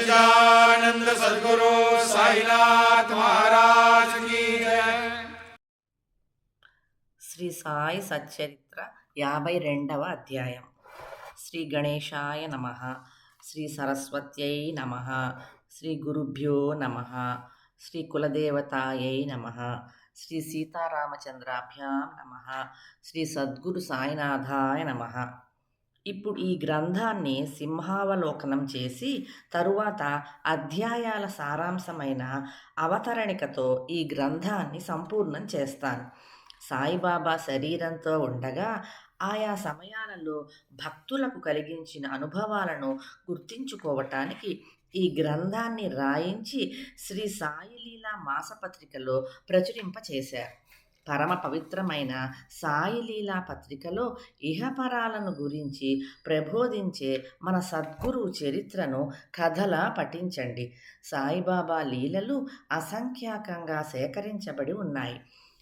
सच्चिदानंद सदगुरु साईनाथ महाराज की जय శ్రీ సాయి సచ్చరిత్ర యాభై రెండవ అధ్యాయం శ్రీ గణేశాయ నమ శ్రీ సరస్వత్యై నమ శ్రీ గురుభ్యో నమ శ్రీ కులదేవతాయై నమ శ్రీ సీతారామచంద్రాభ్యాం నమ శ్రీ సద్గురు సాయినాథాయ నమ ఇప్పుడు ఈ గ్రంథాన్ని సింహావలోకనం చేసి తరువాత అధ్యాయాల సారాంశమైన అవతరణికతో ఈ గ్రంథాన్ని సంపూర్ణం చేస్తాను. సాయిబాబా శరీరంతో ఉండగా ఆయా సమయాలలో భక్తులకు కలిగించిన అనుభవాలను గుర్తించుకోవటానికి ఈ గ్రంథాన్ని రాయించి శ్రీ సాయిలీలా మాసపత్రికలో ప్రచురింపచేశారు. పరమ పవిత్రమైన సాయిలీలా పత్రికలో ఇహపరాలను గురించి ప్రబోధించే మన సద్గురు చరిత్రను కథలా పఠించండి. సాయిబాబా లీలలు అసంఖ్యాకంగా సేకరించబడి ఉన్నాయి.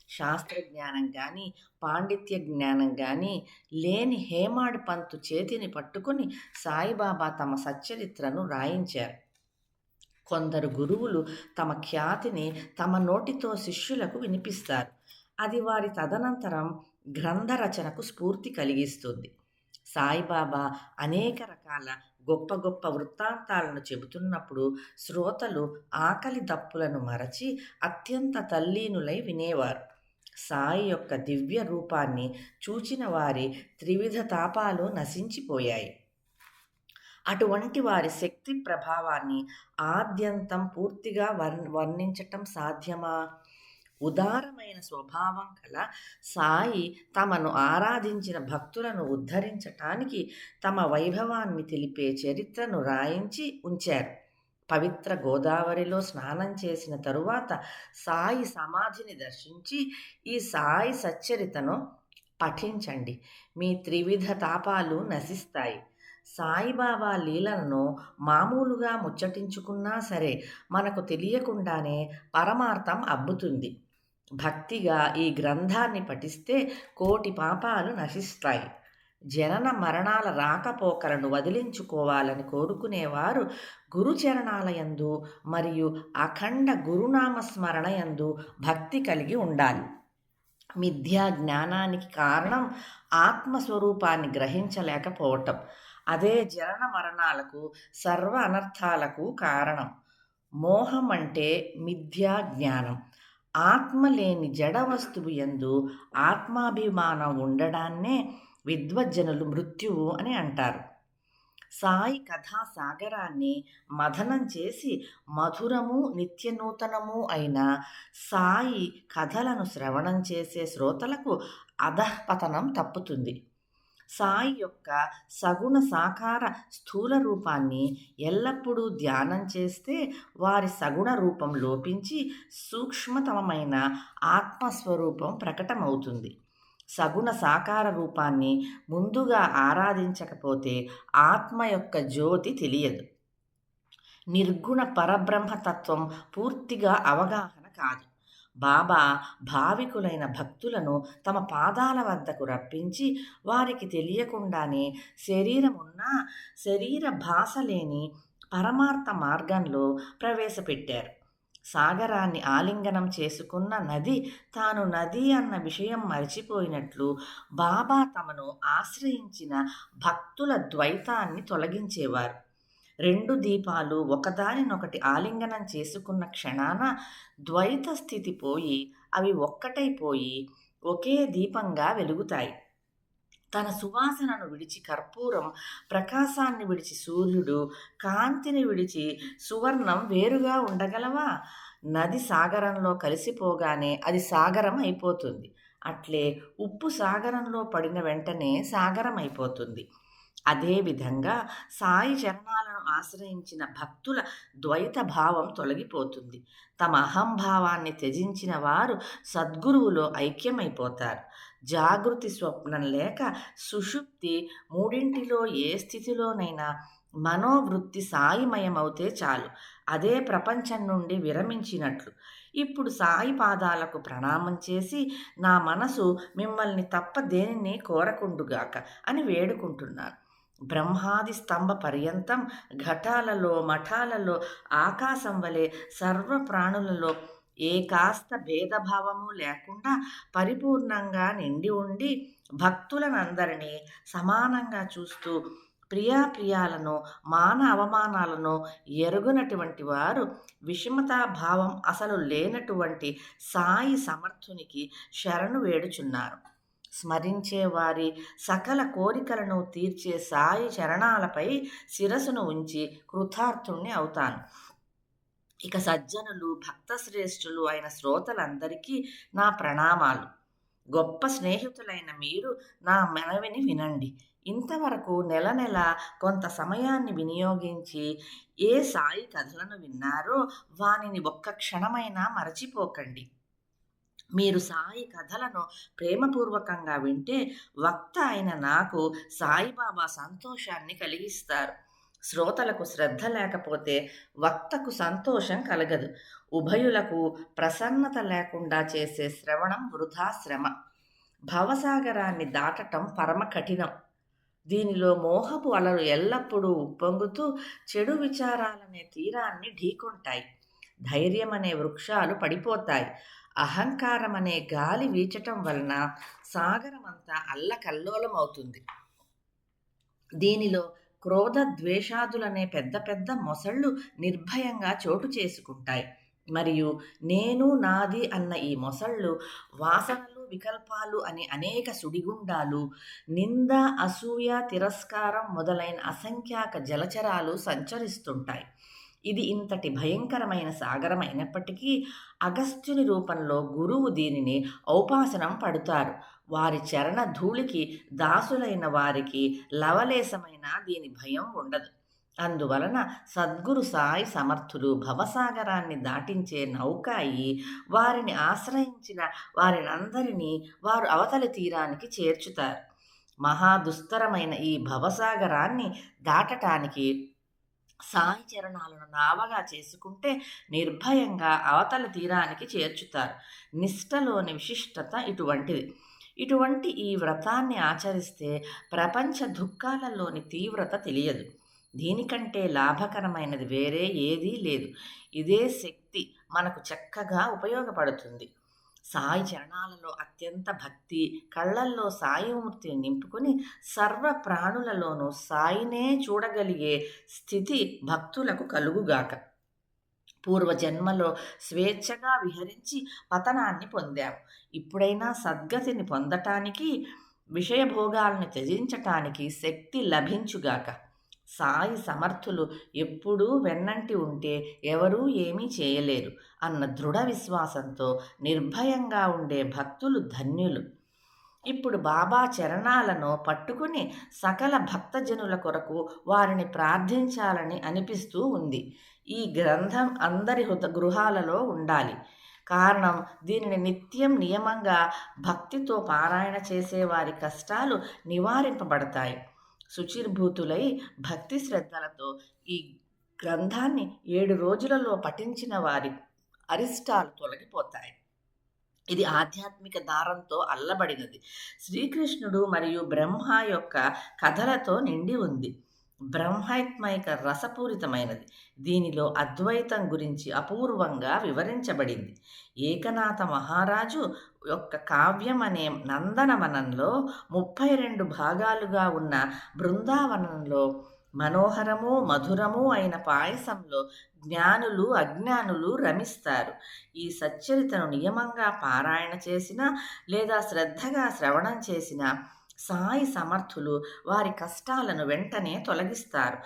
శాస్త్రజ్ఞానం కానీ పాండిత్య జ్ఞానం కానీ లేని హేమాడ్ పంతు చేతిని పట్టుకుని సాయిబాబా తమ సచ్చరిత్రను రాయించారు. కొందరు గురువులు తమ ఖ్యాతిని తమ నోటితో శిష్యులకు వినిపిస్తారు. అది వారి తదనంతరం గ్రంథ రచనకు స్ఫూర్తి కలిగిస్తుంది. సాయిబాబా అనేక రకాల గొప్ప గొప్ప వృత్తాంతాలను చెబుతున్నప్పుడు శ్రోతలు ఆకలి దప్పులను మరచి అత్యంత తల్లీనులై వినేవారు. సాయి యొక్క దివ్య రూపాన్ని చూచిన వారి త్రివిధ తాపాలు నశించిపోయాయి. అటువంటి వారి శక్తి ప్రభావాన్ని ఆద్యంతం పూర్తిగా వర్ణించటం సాధ్యమా? ఉదారమైన స్వభావం కల సాయి తమను ఆరాధించిన భక్తులను ఉద్ధరించటానికి తమ వైభవాన్ని తెలిపే చరిత్రను రాయించి ఉంచారు. పవిత్ర గోదావరిలో స్నానం చేసిన తరువాత సాయి సమాధిని దర్శించి ఈ సాయి సచ్చరితను పఠించండి. మీ త్రివిధ తాపాలు నశిస్తాయి. సాయిబాబా లీలలను మామూలుగా ముచ్చటించుకున్నా సరే మనకు తెలియకుండానే పరమార్థం అబ్బుతుంది. భక్తిగా ఈ గ్రంథాన్ని పఠిస్తే కోటి పాపాలు నశిస్తాయి. జనన మరణాల రాకపోకలను వదిలించుకోవాలని కోరుకునేవారు గురుచరణాలయందు మరియు అఖండ గురునామ స్మరణయందు భక్తి కలిగి ఉండాలి. మిథ్యా జ్ఞానానికి కారణం ఆత్మస్వరూపాన్ని గ్రహించలేకపోవటం. అదే జనన మరణాలకు సర్వ అనర్థాలకు కారణం. మోహం అంటే మిథ్యా జ్ఞానం. ఆత్మ లేని జడ వస్తువు ఎందు ఆత్మాభిమానం ఉండడాన్నే విద్వజ్జనులు మృత్యువు అని అంటారు. సాయి కథా సాగరాన్ని మథనం చేసి మధురము నిత్యనూతనము అయిన సాయి కథలను శ్రవణం చేసే శ్రోతలకు అధఃపతనం తప్పుతుంది. సాయి యొక్క సగుణ సాకార స్థూల రూపాన్ని ఎల్లప్పుడూ ధ్యానం చేస్తే వారి సగుణ రూపం లోపించి సూక్ష్మతమమైన ఆత్మస్వరూపం ప్రకటమవుతుంది. సగుణ సాకార రూపాన్ని ముందుగా ఆరాధించకపోతే ఆత్మ యొక్క జ్యోతి తెలియదు. నిర్గుణ పరబ్రహ్మతత్వం పూర్తిగా అవగాహన కాదు. బాబా భావికులైన భక్తులను తమ పాదాల వద్దకు రప్పించి వారికి తెలియకుండానే శరీరమున్నా శరీర భాష లేని పరమార్థ మార్గంలో ప్రవేశపెట్టారు. సాగరాన్ని ఆలింగనం చేసుకున్న నది తాను నది అన్న విషయం మర్చిపోయినట్లు బాబా తమను ఆశ్రయించిన భక్తుల ద్వైతాన్ని తొలగించేవారు. రెండు దీపాలు ఒకదానినొకటి ఆలింగనం చేసుకున్న క్షణాన ద్వైత స్థితి పోయి అవి ఒక్కటైపోయి ఒకే దీపంగా వెలుగుతాయి. తన సువాసనను విడిచి కర్పూరం ప్రకాశాన్ని విడిచి సూర్యుడు కాంతిని విడిచి సువర్ణం వేరుగా ఉండగలవా? నది సాగరంలో కలిసిపోగానే అది సాగరం అయిపోతుంది. అట్లే ఉప్పు సాగరంలో పడిన వెంటనే సాగరం అయిపోతుంది. అదేవిధంగా సాయి చరణాలను ఆశ్రయించిన భక్తుల ద్వైత భావం తొలగిపోతుంది. తమ అహంభావాన్ని త్యజించిన వారు సద్గురువులో ఐక్యమైపోతారు. జాగృతి స్వప్నం లేక సుషుప్తి మూడింటిలో ఏ స్థితిలోనైనా మనోవృత్తి సాయిమయమవుతే చాలు. అదే ప్రపంచం నుండి విరమించినట్లు. ఇప్పుడు సాయి పాదాలకు ప్రణామం చేసి నా మనసు మిమ్మల్ని తప్ప దేనిని కోరకుండుగాక అని వేడుకుంటున్నాను బ్రహ్మాది స్తంభ పర్యంతం ఘటాలలో మఠాలలో ఆకాశం వలె సర్వ ప్రాణులలో ఏ కాస్త భేదభావము లేకుండా పరిపూర్ణంగా నిండి ఉండి భక్తులనందరినీ సమానంగా చూస్తూ ప్రియాప్రియాలను మాన అవమానాలను ఎరుగునటువంటి వారు భావం అసలు లేనటువంటి సాయి సమర్థునికి శరణు వేడుచున్నారు. స్మరించే వారి సకల కోరికలను తీర్చే సాయి చరణాలపై శిరసును ఉంచి కృతార్థుణ్ణి అవుతాను. ఇక సజ్జనులు భక్త శ్రేష్ఠులు అయిన శ్రోతలందరికీ నా ప్రణామాలు. గొప్ప స్నేహితులైన మీరు నా మనవిని వినండి. ఇంతవరకు నెల నెల కొంత సమయాన్ని వినియోగించి ఏ సాయి కథలను విన్నారో వానిని ఒక్క క్షణమైనా మరచిపోకండి. మీరు సాయి కథలను ప్రేమపూర్వకంగా వింటే వక్త అయిన నాకు సాయిబాబా సంతోషాన్ని కలిగిస్తారు. శ్రోతలకు శ్రద్ధ లేకపోతే వక్తకు సంతోషం కలగదు. ఉభయులకు ప్రసన్నత లేకుండా చేసే శ్రవణం వృధా శ్రమ భవసాగరాన్ని దాటటం పరమ కఠినం. దీనిలో మోహపు అలలు ఎల్లప్పుడూ ఉప్పొంగుతూ చెడు విచారాలనే తీరాన్ని ఢీకొంటాయి. ధైర్యం అనే వృక్షాలు పడిపోతాయి. అహంకారం అనే గాలి వీచటం వలన సాగరమంతా అల్లకల్లోలం అవుతుంది దీనిలో క్రోధ ద్వేషాదులనే పెద్ద పెద్ద మొసళ్ళు నిర్భయంగా చోటు చేసుకుంటాయి. మరియు నేను నాది అన్న ఈ మొసళ్ళు వాసనలు వికల్పాలు అనే అనేక సుడిగుండాలు నింద అసూయ తిరస్కారం మొదలైన అసంఖ్యాక జలచరాలు సంచరిస్తుంటాయి. ఇది ఇంతటి భయంకరమైన సాగరం అయినప్పటికీ అగస్త్యుని రూపంలో గురువు దీనిని ఔపాసనం పడుతారు. వారి చరణ ధూళికి దాసులైన వారికి లవలేశమైన దీని భయం ఉండదు. అందువలన సద్గురు సాయి సమర్థులు భవసాగరాన్ని దాటించే నౌకాయి వారిని ఆశ్రయించిన వారినందరినీ వారు అవతలి తీరానికి చేర్చుతారు. మహాదుస్తరమైన ఈ భవసాగరాన్ని దాటటానికి సాయి చరణాలను నావగా చేసుకుంటే నిర్భయంగా అవతల తీరానికి చేర్చుతారు. నిష్టలోని విశిష్టత ఇటువంటిది. ఇటువంటి ఈ వ్రతాన్ని ఆచరిస్తే ప్రపంచ దుఃఖాలలోని తీవ్రత తెలియదు. దీనికంటే లాభకరమైనది వేరే ఏదీ లేదు. ఇదే శక్తి మనకు చక్కగా ఉపయోగపడుతుంది. సాయి చరణాలలో అత్యంత భక్తి కళ్ళల్లో సాయిమూర్తిని నింపుకొని సర్వ ప్రాణులలోనూ సాయినే చూడగలిగే స్థితి భక్తులకు కలుగుగాక. పూర్వజన్మలో స్వేచ్ఛగా విహరించి పతనాన్ని పొందాము ఇప్పుడైనా సద్గతిని పొందటానికి విషయభోగాలను త్యజించటానికి శక్తి లభించుగాక. సాయి సమర్థులు ఎప్పుడూ వెన్నంటి ఉంటే ఎవరూ ఏమీ చేయలేరు అన్న దృఢ విశ్వాసంతో నిర్భయంగా ఉండే భక్తులు ధన్యులు. ఇప్పుడు బాబా చరణాలను పట్టుకుని సకల భక్తజనుల కొరకు వారిని ప్రార్థించాలని అనిపిస్తూ ఉంది. ఈ గ్రంథం అందరి హృద గృహాలలో ఉండాలి. కారణం దీనిని నిత్యం నియమంగా భక్తితో పారాయణ చేసే వారి కష్టాలు నివారింపబడతాయి. శుచిర్భూతులై భక్తి శ్రద్ధలతో ఈ గ్రంథాన్ని ఏడు రోజులలో పఠించిన వారి అరిష్టాలు తొలగిపోతాయి. ఇది ఆధ్యాత్మిక దారంతో అల్లబడినది. శ్రీకృష్ణుడు మరియు బ్రహ్మ యొక్క కథలతో నిండి ఉంది. బ్రహ్మాత్మైక రసపూరితమైనది. దీనిలో అద్వైతం గురించి అపూర్వంగా వివరించబడింది. ఏకనాథ మహారాజు యొక్క కావ్యం అనే నందనవనంలో ముప్పై రెండు భాగాలుగా ఉన్న బృందావనంలో మనోహరము మధురము అయిన పాయసంలో జ్ఞానులు అజ్ఞానులు రమిస్తారు. ఈ సచ్చరితను నియమంగా పారాయణ చేసిన లేదా శ్రద్ధగా శ్రవణం చేసిన సాయి సమర్థులు వారి కష్టాలను వెంటనే తొలగిస్తారు.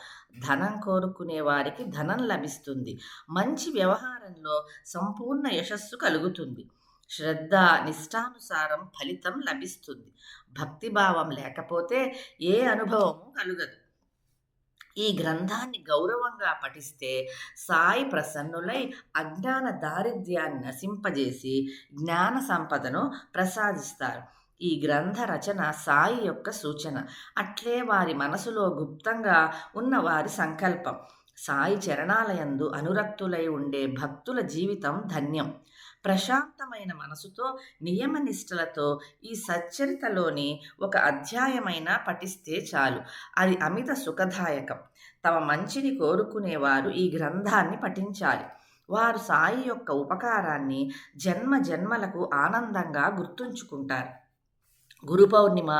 ధనం కోరుకునే వారికి ధనం లభిస్తుంది. మంచి వ్యవహారంలో సంపూర్ణ యశస్సు కలుగుతుంది. శ్రద్ధ నిష్టానుసారం ఫలితం లభిస్తుంది. భక్తిభావం లేకపోతే ఏ అనుభవము కలుగదు. ఈ గ్రంథాన్ని గౌరవంగా పఠిస్తే సాయి ప్రసన్నులై అజ్ఞాన దారిద్ర్యాన్ని నశింపజేసి జ్ఞాన సంపదను ప్రసాదిస్తారు. ఈ గ్రంథ రచన సాయి యొక్క సూచన. అట్లే వారి మనసులో గుప్తంగా ఉన్న వారి సంకల్పం. సాయి చరణాలయందు అనురక్తులై ఉండే భక్తుల జీవితం ధన్యం. ప్రశాంతమైన మనసుతో నియమనిష్టలతో ఈ సచ్చరితలోని ఒక అధ్యాయమైన పఠిస్తే చాలు. అది అమిత సుఖదాయకం. తమ మంచిని కోరుకునేవారు ఈ గ్రంథాన్ని పఠించాలి. వారు సాయి యొక్క ఉపకారాన్ని జన్మ జన్మలకు ఆనందంగా గుర్తుంచుకుంటారు. గురు పౌర్ణిమ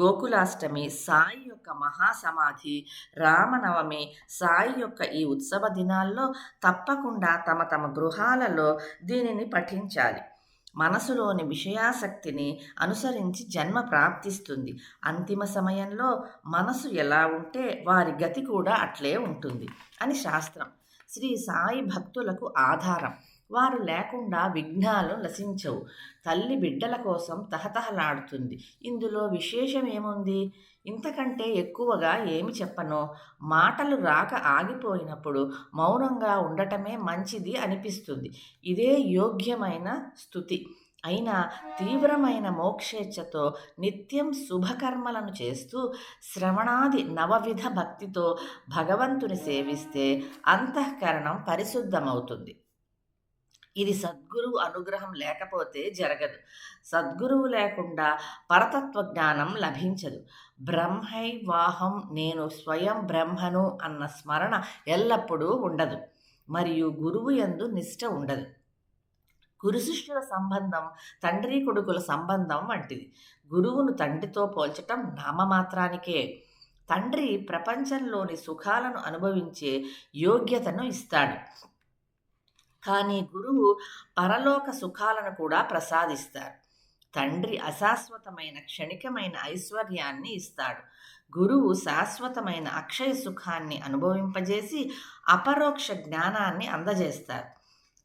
గోకులాష్టమి సాయి యొక్క మహాసమాధి రామనవమి సాయి యొక్క ఈ ఉత్సవ దినాల్లో తప్పకుండా తమ తమ గృహాలలో దీనిని పఠించాలి. మనసులోని విషయాసక్తిని అనుసరించి జన్మ ప్రాప్తిస్తుంది. అంతిమ సమయంలో మనసు ఎలా ఉంటే వారి గతి కూడా అట్లే ఉంటుంది అని శాస్త్రం. శ్రీ సాయి భక్తులకు ఆధారం. వారు లేకుండా విఘ్నాలు నశించవు. తల్లి బిడ్డల కోసం తహతహలాడుతుంది. ఇందులో విశేషం ఏముంది? ఇంతకంటే ఎక్కువగా ఏమి చెప్పను? మాటలు రాక ఆగిపోయినప్పుడు మౌనంగా ఉండటమే మంచిది అనిపిస్తుంది. ఇదే యోగ్యమైన స్థుతి. అయినా తీవ్రమైన మోక్షేచ్ఛతో నిత్యం శుభకర్మలను చేస్తూ శ్రవణాది నవవిధ భక్తితో భగవంతుని సేవిస్తే అంతఃకరణం పరిశుద్ధమవుతుంది. ఇది సద్గురువు అనుగ్రహం లేకపోతే జరగదు. సద్గురువు లేకుండా పరతత్వ జ్ఞానం లభించదు. బ్రహ్మైవాహం నేను స్వయం బ్రహ్మను అన్న స్మరణ ఎల్లప్పుడూ ఉండదు. మరియు గురువు యందు నిష్ట ఉండదు. గురుశిష్యుల సంబంధం తండ్రి కొడుకుల సంబంధం వంటిది. గురువును తండ్రితో పోల్చటం నామమాత్రానికే. తండ్రి ప్రపంచంలోని సుఖాలను అనుభవించే యోగ్యతను ఇస్తాడు. కానీ గురువు పరలోక సుఖాలను కూడా ప్రసాదిస్తారు తండ్రి అశాశ్వతమైన క్షణికమైన ఐశ్వర్యాన్ని ఇస్తాడు. గురువు శాశ్వతమైన అక్షయ సుఖాన్ని అనుభవింపజేసి అపరోక్ష జ్ఞానాన్ని అందజేస్తారు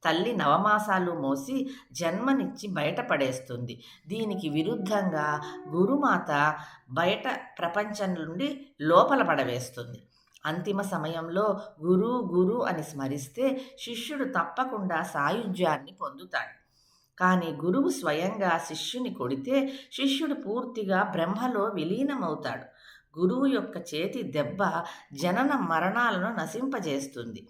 తల్లి నవమాసాలు మోసి జన్మనిచ్చి బయటపడేస్తుంది. దీనికి విరుద్ధంగా గురుమాత బయట ప్రపంచం నుండి లోపల పడవేస్తుంది. అంతిమ సమయంలో గురు గురు అని స్మరిస్తే శిష్యుడు తప్పకుండా సాయుధ్యాన్ని పొందుతాడు. కానీ గురువు స్వయంగా శిష్యుని కొడితే శిష్యుడు పూర్తిగా బ్రహ్మలో విలీనమవుతాడు. గురువు యొక్క చేతి దెబ్బ జనన మరణాలను నశింపజేస్తుంది.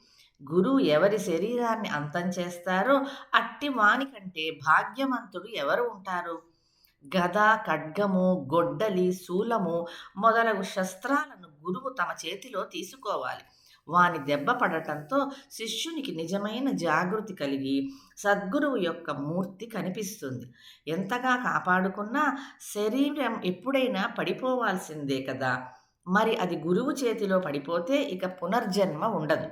గురువు ఎవరి శరీరాన్ని అంతం చేస్తారో అట్టి వాని కంటే భాగ్యవంతుడు ఎవరు ఉంటారు? గద ఖడ్గము గొడ్డలి శూలము మొదలగు శస్త్రాలను గురువు తమ చేతిలో తీసుకోవాలి. వాని దెబ్బ పడటంతో శిష్యునికి నిజమైన జాగృతి కలిగి సద్గురువు యొక్క మూర్తి కనిపిస్తుంది. ఎంతగా కాపాడుకున్నా శరీరం ఎప్పుడైనా పడిపోవాల్సిందే కదా! మరి అది గురువు చేతిలో పడిపోతే ఇక పునర్జన్మ ఉండదు.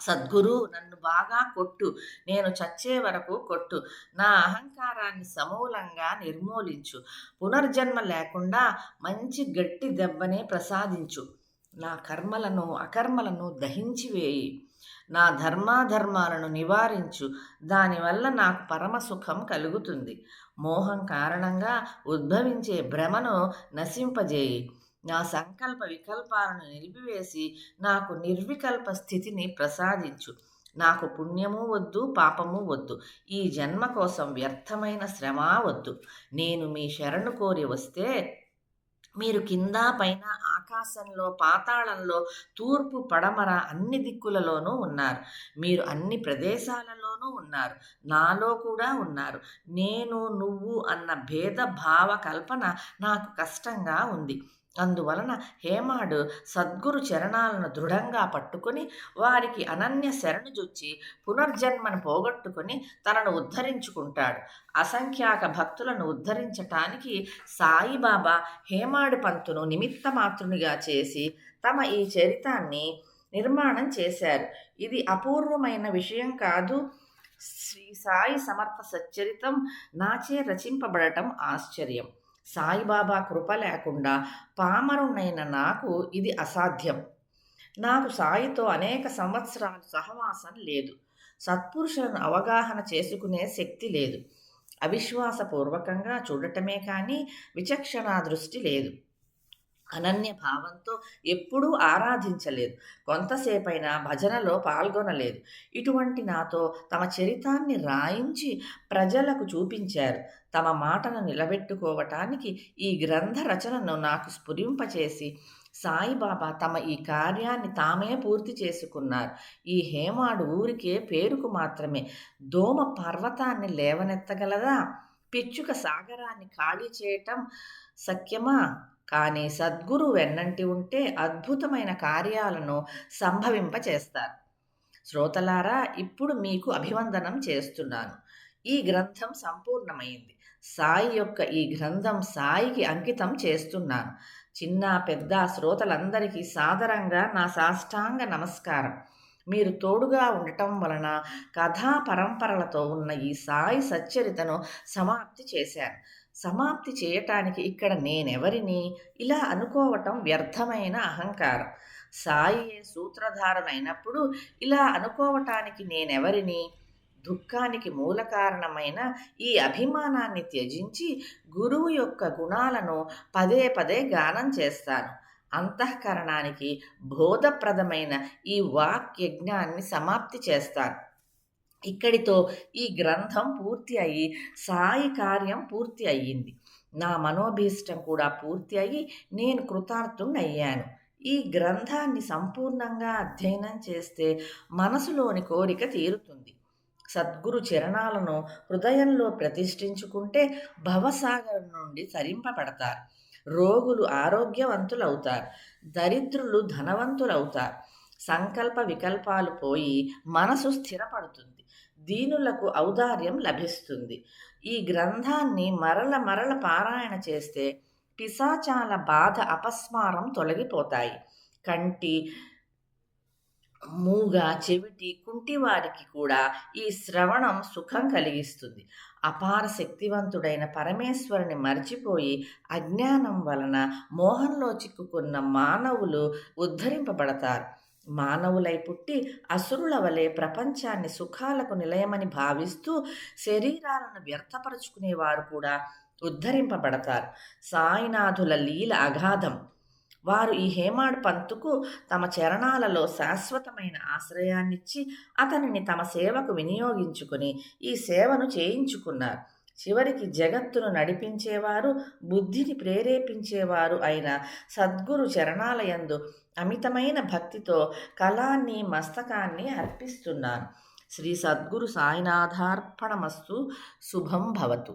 సద్గురు నన్ను బాగా కొట్టు నేను చచ్చే వరకు కొట్టు. నా అహంకారాన్ని సమూలంగా నిర్మూలించు. పునర్జన్మ లేకుండా మంచి గట్టి దెబ్బనే ప్రసాదించు. నా కర్మలను అకర్మలను దహించివేయి నా ధర్మాధర్మాలను నివారించు. దానివల్ల నాకు పరమసుఖం కలుగుతుంది. మోహం కారణంగా ఉద్భవించే భ్రమను నశింపజేయి. నా సంకల్ప వికల్పాలను నిలిపివేసి నాకు నిర్వికల్ప స్థితిని ప్రసాదించు. నాకు పుణ్యము వద్దు పాపము వద్దు. ఈ జన్మ కోసం వ్యర్థమైన శ్రమ వద్దు. నేను మీ శరణు కోరి వస్తే మీరు కింద పైన ఆకాశంలో పాతాళంలో తూర్పు పడమర అన్ని దిక్కులలోనూ ఉన్నారు. మీరు అన్ని ప్రదేశాలలోనూ ఉన్నారు. నాలో కూడా ఉన్నారు. నేను నువ్వు అన్న భేద భావ కల్పన నాకు కష్టంగా ఉంది. అందువలన హేమాడు సద్గురు చరణాలను దృఢంగా పట్టుకొని వారికి అనన్య శరణు శరణుజొచ్చి పునర్జన్మను పోగొట్టుకుని తనను ఉద్ధరించుకుంటాడు. అసంఖ్యాక భక్తులను ఉద్ధరించటానికి సాయిబాబా హేమాడు పంతును నిమిత్తమాతృనిగా చేసి తమ ఈ చరితాన్ని నిర్మాణం చేశారు. ఇది అపూర్వమైన విషయం కాదు. శ్రీ సాయి సమర్థ సచ్చరితం నాచే రచింపబడటం ఆశ్చర్యం. సాయిబాబా కృప లేకుండా పామరునైన నాకు ఇది అసాధ్యం. నాకు సాయితో అనేక సంవత్సరాలు సహవాసం లేదు. సత్పురుషులను అవగాహన చేసుకునే శక్తి లేదు. అవిశ్వాసపూర్వకంగా చూడటమే కానీ విచక్షణ దృష్టి లేదు. అనన్య భావంతో ఎప్పుడూ ఆరాధించలేదు. కొంతసేపైనా భజనలో పాల్గొనలేదు. ఇటువంటి నాతో తమ చరితాన్ని రాయించి ప్రజలకు చూపించారు. తమ మాటను నిలబెట్టుకోవటానికి ఈ గ్రంథ రచనను నాకు స్ఫురింపచేసి సాయిబాబా తమ ఈ కార్యాన్ని తామే పూర్తి చేసుకున్నారు. ఈ హేమాడు ఊరికే పేరుకు మాత్రమే. దోమ పర్వతాన్ని లేవనెత్తగలదా? పిచ్చుక సాగరాన్ని ఖాళీ చేయటం సఖ్యమా? కానీ సద్గురు వెన్నంటి ఉంటే అద్భుతమైన కార్యాలను సంభవింపచేస్తారు శ్రోతలారా ఇప్పుడు మీకు అభివందనం చేస్తున్నాను. ఈ గ్రంథం సంపూర్ణమైంది. సాయి యొక్క ఈ గ్రంథం సాయికి అంకితం చేస్తున్నాను. చిన్న పెద్ద శ్రోతలందరికీ సాదరంగా నా సాష్టాంగ నమస్కారం. మీరు తోడుగా ఉండటం వలన కథా పరంపరలతో ఉన్న ఈ సాయి సచ్చరితను సమాప్తి చేశాను సమాప్తి చేయటానికి ఇక్కడ నేనెవరిని? ఇలా అనుకోవటం వ్యర్థమైన అహంకారం. సాయి సూత్రధారునైనప్పుడు ఇలా అనుకోవటానికి నేనెవరిని? దుఃఖానికి మూల కారణమైన ఈ అభిమానాన్ని త్యజించి గురువు యొక్క గుణాలను పదే పదే గానం చేస్తాను. అంతఃకరణానికి బోధప్రదమైన ఈ వాక్యజ్ఞాన్ని సమాప్తి చేస్తాను. ఇక్కడితో ఈ గ్రంథం పూర్తి అయ్యి సాయి కార్యం పూర్తి అయ్యింది. నా మనోభీష్టం కూడా పూర్తి అయ్యి నేను కృతార్థుణ్ణయ్యాను. ఈ గ్రంథాన్ని సంపూర్ణంగా అధ్యయనం చేస్తే మనసులోని కోరిక తీరుతుంది. సద్గురు చరణాలను హృదయంలో ప్రతిష్ఠించుకుంటే భవసాగరం నుండి తరింపబడతారు. రోగులు ఆరోగ్యవంతులవుతారు. దరిద్రులు ధనవంతులవుతారు. సంకల్ప వికల్పాలు పోయి మనసు స్థిరపడుతుంది. దీనులకు ఔదార్యం లభిస్తుంది. ఈ గ్రంథాన్ని మరల మరల పారాయణ చేస్తే పిశాచాల బాధ అపస్మారం తొలగిపోతాయి. కంటి మూగ చెవిటి కుంటి వారికి కూడా ఈ శ్రవణం సుఖం కలిగిస్తుంది. అపార శక్తివంతుడైన పరమేశ్వరుని మర్చిపోయి అజ్ఞానం వలన మోహంలో చిక్కుకున్న మానవులు ఉద్ధరింపబడతారు. మానవులై పుట్టి అసురుల వలె ప్రపంచాన్ని సుఖాలకు నిలయమని భావిస్తూ శరీరాలను వ్యర్థపరుచుకునేవారు కూడా ఉద్ధరింపబడతారు. సాయినాథుల లీల అగాధం వారు ఈ హేమాడ్ పంతుకు తమ చరణాలలో శాశ్వతమైన ఆశ్రయాన్నిచ్చి అతనిని తమ సేవకు వినియోగించుకుని ఈ సేవను చేయించుకున్నారు. చివరికి జగత్తును నడిపించేవారు బుద్ధిని ప్రేరేపించేవారు అయిన సద్గురు చరణాలయందు అమితమైన భక్తితో కళాన్ని మస్తకాన్ని అర్పిస్తున్నాను శ్రీ సద్గురు సాయినాథార్పణమస్తు శుభం భవతు.